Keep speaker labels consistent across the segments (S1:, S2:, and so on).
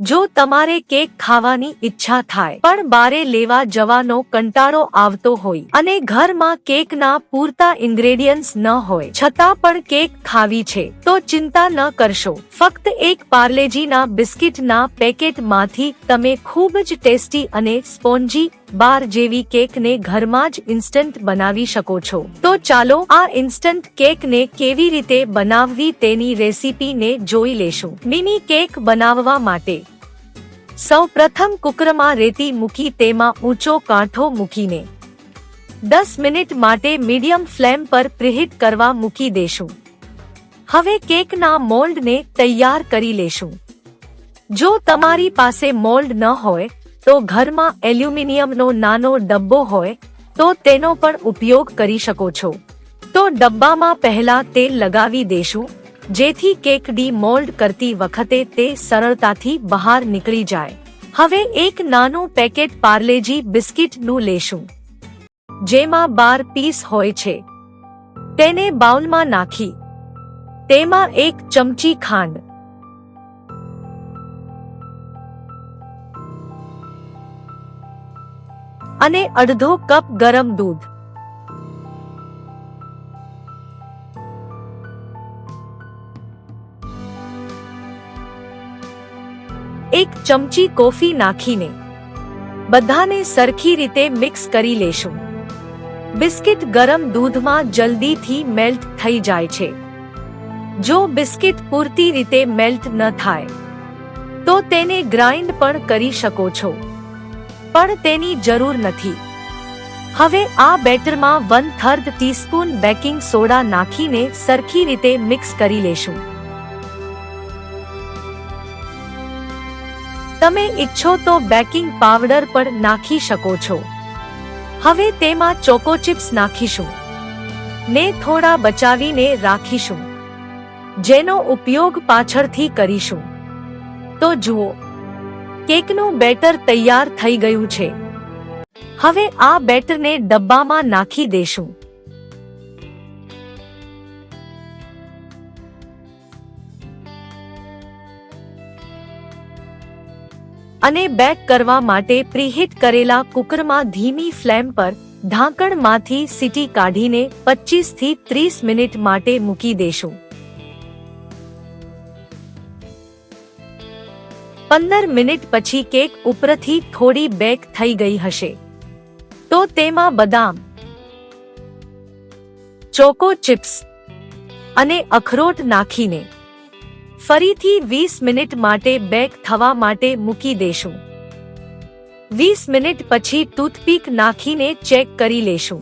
S1: જો તમારે કેક ખાવાની ઈચ્છા થાય, પણ બારે લેવા જવાનો કંટાળો આવતો હોય અને ઘરમાં કેકના પૂરતા ઇન્ગ્રેડિયન્ટ્સ ન હોય, છતાં પણ કેક ખાવી છે, તો ચિંતા ન કરશો. ફક્ત એક પાર્લેજીના બિસ્કિટના પેકેટમાંથી તમે ખૂબ જ ટેસ્ટી અને સ્પોન્જી બાર જેવી કેકને ઘરમાં જ ઇન્સ્ટન્ટ બનાવી શકો છો. તો ચાલો આ ઇન્સ્ટન્ટ કેકને કેવી રીતે બનાવવી તેની રેસીપીને જોઈ લેશું. મિની કેક બનાવવા માટે સૌ પ્રથમ કુકરમાં રેતી મૂકી તેમાં ઊંચો કાંઠો મૂકીને દસ મિનિટ માટે મીડિયમ ફ્લેમ પર પ્રિહિટ કરવા મૂકી દેશું. હવે કેકના મોલ્ડને તૈયાર કરી લેશું. જો તમારી પાસે મોલ્ડ ન હોય, તો ઘરમાં એલ્યુમિનિયમનો નાનો ડબ્બો હોય, તો તેનો પણ ઉપયોગ કરી શકો છો. તો ડબ્બામાં પહેલા તેલ લગાવી દેશું. જેથી કેક ડી મોલ્ડ કરતી વખતે તે સરળતાથી બહાર નીકળી જાય. હવે એક નાનું પેકેટ પાર્લેજી બિસ્કિટનું લેશું. જેમાં બાર પીસ હોય છે. તેને બાઉલમાં નાખી. તેમાં એક ચમચી ખાંડ. અને અડધો કપ ગરમ દૂધ. એક ચમચી કોફી નાખીને બધાને સરખી રીતે મિક્સ કરી લેશું. બિસ્કિટ ગરમ દૂધમાં જલ્દીથી મેલ્ટ થઈ જાય છે. જો બિસ્કિટ પૂરતી રીતે મેલ્ટ ન થાય, તો તેને ગ્રાઇન્ડ પણ કરી શકો છો. પણ તેની જરૂર નથી. હવે આ બેટરમાં one third teaspoon baking soda નાખીને સરખી રીતે મિક્સ કરી લેશું. તમે ઈચ્છો તો બેકિંગ પાવડર પણ નાખી શકો છો. હવે તેમાં ચોકો ચિપ્સ નાખીશું. ને થોડા બચાવીને રાખીશું. જેનો ઉપયોગ પાછળથી કરીશું. તો જુઓ, કેકનું બેટર તૈયાર થઈ ગયું છે. હવે આ બેટરને ડબ્બામાં નાખી દેશું. અને બેક કરવા માટે પ્રીહીટ કરેલા કુકરમાં ધીમી ફ્લેમ પર ઢાંકણમાંથી સીટી કાઢીને 25 થી ત્રીસ મિનિટ માટે મૂકી દેશું. પંદર મિનિટ પછી કેક ઉપરથી થોડી બેક થઈ ગઈ હશે. તો તેમાં બદામ, ચોકો ચિપ્સ અને અખરોટ નાખીને ફરીથી વીસ મિનિટ માટે બેક થવા માટે મૂકી દેશું. વીસ મિનિટ પછી ટૂથપીક નાખીને ચેક કરી લેશું.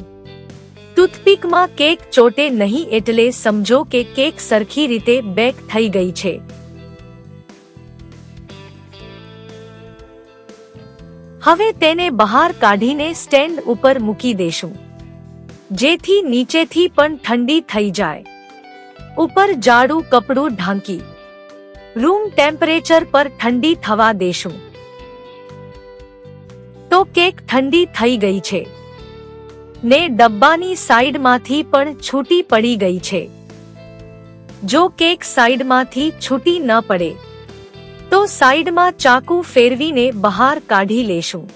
S1: ટૂથપીકમાં કેક ચોટે નહીં એટલે સમજો કે કેક સરખી રીતે બેક થઈ ગઈ છે. હવે તેને બહાર કાઢીને સ્ટેન્ડ ઉપર મૂકી દેશું. જેથી નીચેથી પણ ઠંડી થઈ જાય. ઉપર જાડું કપડું ઢાંકી રૂમ ટેમ્પરેચર પર ઠંડી થવા દેશું. તો કેક ઠંડી થઈ ગઈ છે. ને ડબ્બાની સાઈડમાંથી પણ છૂટી પડી ગઈ છે. જો કેક સાઈડમાંથી છૂટી ન પડે, તો સાઈડમાં ચાકુ ફેરવીને બહાર કાઢી લેશું.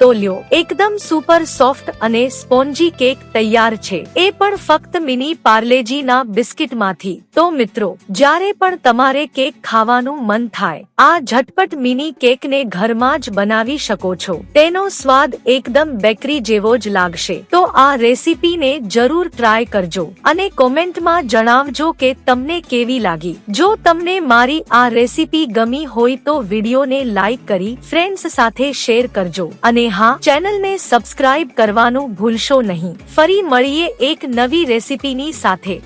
S1: તો લ્યો, એકદમ સુપર સોફ્ટ અને સ્પોન્જી કેક તૈયાર છે. એ પણ ફક્ત મિની પાર્લેજીના બિસ્કિટમાંથી. તો મિત્રો, જ્યારે પણ તમારે કેક ખાવાનું મન થાય, આ ઝટપટ મિની કેકને ઘરમાં જ બનાવી શકો છો. તેનો સ્વાદ એકદમ બેકરી જેવો જ લાગશે. તો આ રેસીપીને જરૂર ટ્રાય કરજો અને કોમેન્ટમાં જણાવજો કે તમને કેવી લાગી. જો તમને મારી આ રેસીપી ગમી હોય તો વિડીયોને લાઈક કરી, ફ્રેન્ડ્સ સાથે શેર કરજો અને હા ચેનલને સબસ્ક્રાઇબ કરવાનું ભૂલશો નહીં. ફરી મળીએ એક નવી રેસીપીની સાથે.